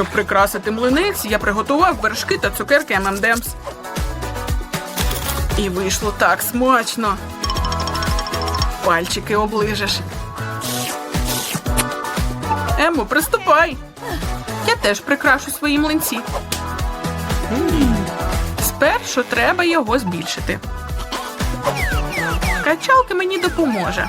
Щоб прикрасити млинець, я приготував вершки та цукерки ММДемс. І вийшло так смачно. Пальчики оближеш. Емо, приступай. Я теж прикрашу свої млинці. Спершу треба його збільшити. Качалка мені допоможе.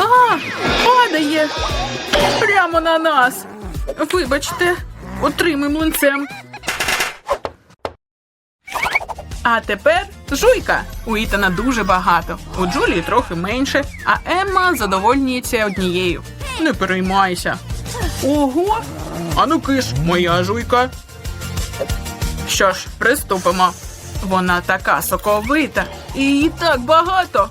А, падає. Прямо на нас. Вибачте, отримай млинцем. А тепер жуйка. У Ітана дуже багато. У Джулії трохи менше, а Емма задовольнюється однією. Не переймайся. Ого! Ану киш, моя жуйка. Що ж, приступимо. Вона така соковита, і її так багато.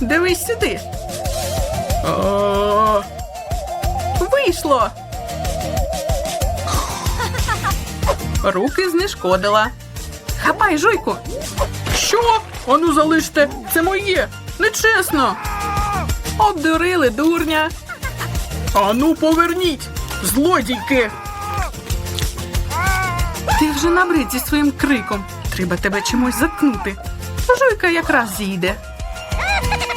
Дивись сюди. Вийшло. Руки знешкодила. Хапай, жуйку. Що? Ану залиште, це моє. Нечесно. Обдурили дурня. Ану, поверніть, злодійки. Ти вже набрид своїм криком. Треба тебе чимось заткнути. Жуйка якраз зійде.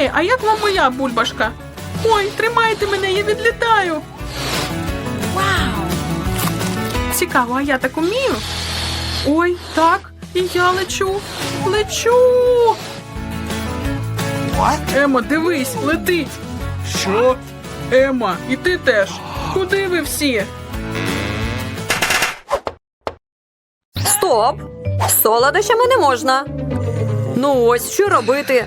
Гей, а як вам моя бульбашка? Ой, тримайте мене, я відлітаю. Вау! Цікаво, а я так умію? Ой, так, і я лечу. Лечу. Ема, дивись, летить. Що? Ема, і ти теж. Куди ви всі? Стоп! Солодощами не можна. Ну ось що робити.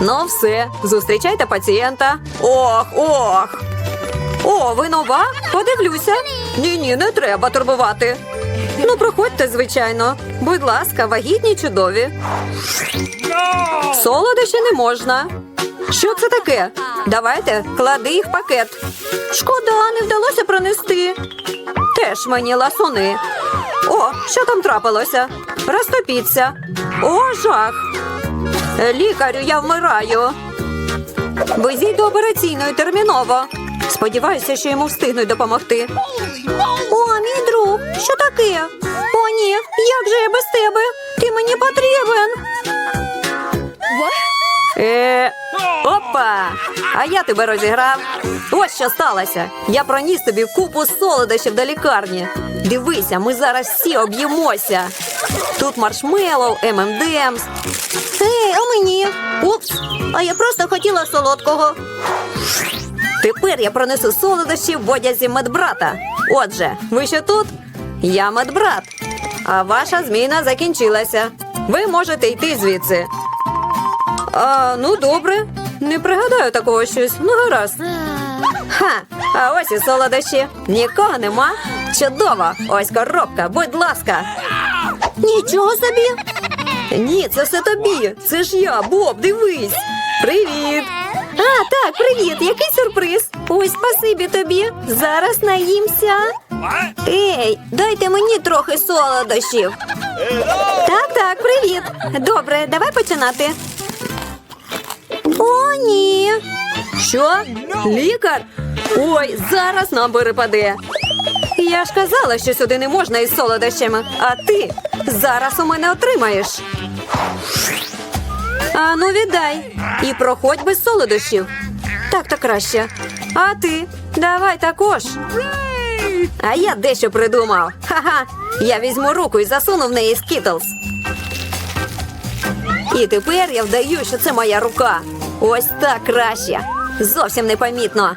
Ну все, зустрічайте пацієнта. Ох, ох. О, ви нова? Подивлюся. Ні, ні, не треба турбувати. Ну, проходьте, звичайно. Будь ласка, вагітні чудові. Солодощі не можна. Що це таке? Давайте, клади їх в пакет. Шкода, не вдалося пронести. Теж мені ласуни. О, що там трапилося? Розтопіться. О, жах. Е, лікарю, я вмираю. Везіть до операційної терміново. Сподіваюся, що йому встигнуть допомогти. О, мій друг, що таке? О, ні, як же я без тебе? Ти мені потрібен. Е, Опа! А я тебе розіграв. Ось що сталося. Я проніс тобі купу солодощів до лікарні. Дивися, ми зараз всі об'ємося. Тут маршмеллоу, ММДМС. Ей, а мені? Упс, а я просто хотіла солодкого. Тепер я пронесу солодощі в одязі медбрата. Отже, ви ще тут? Я медбрат. А ваша зміна закінчилася. Ви можете йти звідси. А, ну добре. Не пригадаю такого щось. Ну гаразд. Ха, а ось і солодощі. Нікого нема. Чудово. Ось коробка, будь ласка. Нічого собі. Ні, це все тобі. Це ж я, Боб, дивись. Привіт. А, так, привіт, який сюрприз. Ой, спасибі тобі. Зараз наїмся. Ей, дайте мені трохи солодощів. Так, так, привіт. Добре, давай починати. О, ні. Що? Лікар? Ой, зараз нам перепаде. Я ж казала, що сюди не можна із солодощами, а ти зараз у мене отримаєш. А ну віддай. І проходь без солодощів. Так то краще. А ти? Давай також. А я дещо придумав. Ха-ха. Я візьму руку і засуну в неї скітлз. І тепер я вдаю, що це моя рука. Ось так краще. Зовсім непомітно.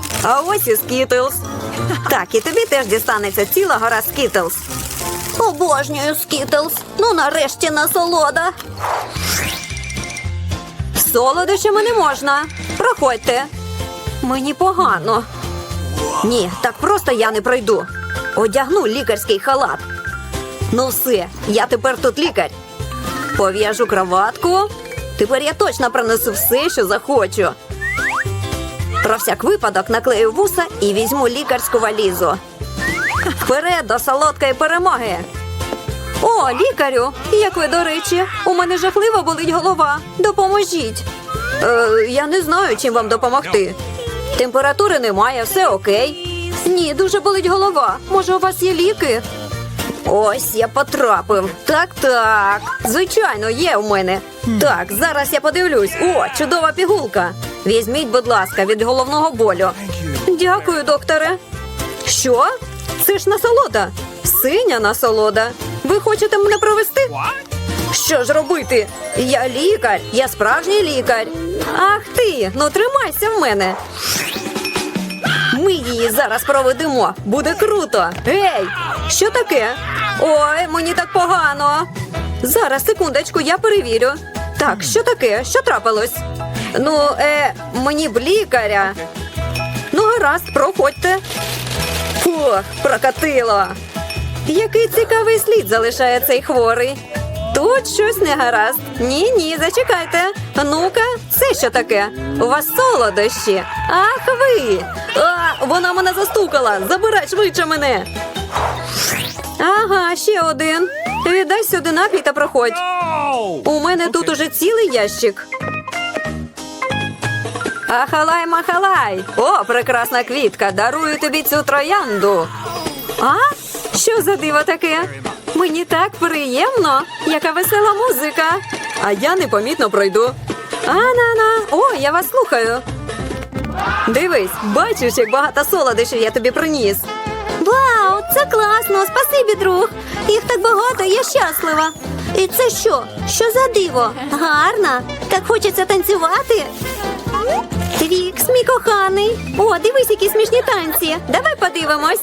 А ось і скітлз. Так, і тобі теж дістанеться ціла гора скітлз. Обожнюю скітлз. Ну, нарешті насолода. Солодощами не можна. Проходьте. Мені погано. Ні, так просто я не пройду. Одягну лікарський халат. Ну все, я тепер тут лікар. Пов'яжу кроватку. Тепер я точно пронесу все, що захочу. Про всяк випадок наклею вуса і візьму лікарську валізу. Вперед до солодкої перемоги. О, лікарю! Як ви, до речі, у мене жахливо болить голова. Допоможіть. Е, я не знаю, чим вам допомогти. Температури немає, все окей. Ні, дуже болить голова. Може, у вас є ліки? Ось я потрапив. Так, так. Звичайно, є у мене. Так, зараз я подивлюсь. О, чудова пігулка. Візьміть, будь ласка, від головного болю. Дякую, докторе. Що? Це ж насолода. Синя насолода. Ви хочете мене провести? Що ж робити? Я лікар, я справжній лікар. Ах ти, ну тримайся в мене. Ми її зараз проведемо. Буде круто. Ей, що таке? Ой, мені так погано. Зараз, секундочку, я перевірю. Так, що таке? Що трапилось? Ну, е, мені б лікаря. Ну, гаразд, проходьте. Фух, прокатило. Який цікавий слід залишає цей хворий. Тут щось не гаразд. Ні, ні, зачекайте. Ну-ка, це що таке? У вас солодощі. Ах ви. А, вона мене застукала. Забирай швидше мене. Ага, ще один. Віддай сюди напій та проходь. У мене тут уже цілий ящик. Ахалай махалай! О, прекрасна квітка! Дарую тобі цю троянду. А? Що за диво таке? Мені так приємно, яка весела музика. А я непомітно пройду. А-на-на, о, я вас слухаю. Дивись, бачиш, як багато солодощів я тобі приніс. Вау, це класно! Спасибі, друг. Їх так багато, я щаслива. І це що? Що за диво? Гарна. Так хочеться танцювати. Твікс, мій коханий. О, дивись, які смішні танці. Давай подивимось.